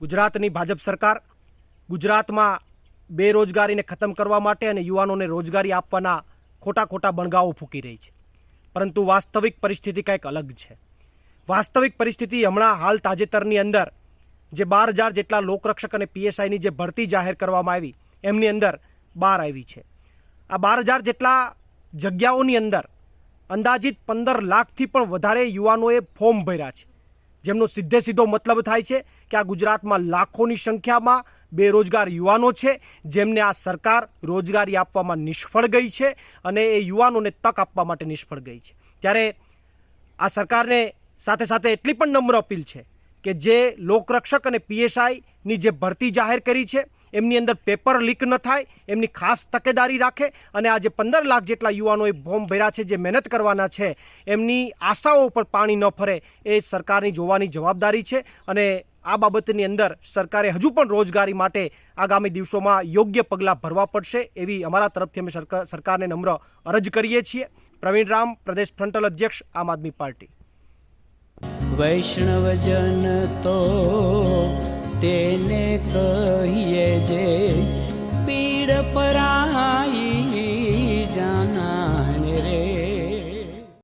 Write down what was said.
ગુજરાતની ભાજપ સરકાર ગુજરાતમાં બેરોજગારીને ખતમ કરવા માટે અને યુવાનોને રોજગારી આપવાના ખોટા ખોટા બણગાઓ ફૂંકી રહી છે. પરંતુ વાસ્તવિક પરિસ્થિતિ કંઈક અલગ છે. વાસ્તવિક પરિસ્થિતિ હમણાં હાલ તાજેતરની અંદર જે બાર હજાર જેટલા લોકરક્ષક અને પીએસઆઈની જે ભરતી જાહેર કરવામાં આવી, એમની અંદર બહાર આવી છે. આ બાર હજાર જેટલા જગ્યાઓની અંદર અંદાજિત પંદર લાખથી પણ વધારે યુવાનોએ ફોર્મ ભર્યા છે. જેમનો સીધે સીધો મતલબ થાય છે કે આ ગુજરાતમાં લાખોની સંખ્યામાં બેરોજગાર યુવાનો છે, જેમને આ સરકાર રોજગારી આપવામાં નિષ્ફળ ગઈ છે અને એ યુવાનોને તક આપવા માટે નિષ્ફળ ગઈ છે. ત્યારે આ સરકારને સાથે સાથે એટલી પણ નમ્ર અપીલ છે કે જે લોકરક્ષક અને પીએસઆઈની જે ભરતી જાહેર કરી છે એમની અંદર પેપર લીક ન થાય, એમની ખાસ તકેદારી રાખે અને આજે પંદર લાખ જેટલા યુવાનોએ ફોર્મ ભર્યા છે જે મહેનત કરવાના છે, એમની આશાઓ ઉપર પાણી ન ફરે એ સરકારની જોવાની જવાબદારી છે અને આ બાબતની અંદર સરકારે હજુ પણ રોજગારી માટે આગામી દિવસોમાં યોગ્ય પગલાં ભરવા પડશે એવી અમારા તરફથી અમે સરકાર, સરકારને નમ્ર અરજ કરીએ છીએ. પ્રવીણ રામ, પ્રદેશ ફ્રન્ટલ અધ્યક્ષ, આમ આદમી પાર્ટી. વૈષ્ણવજન તો કહીએ જે પીડ પર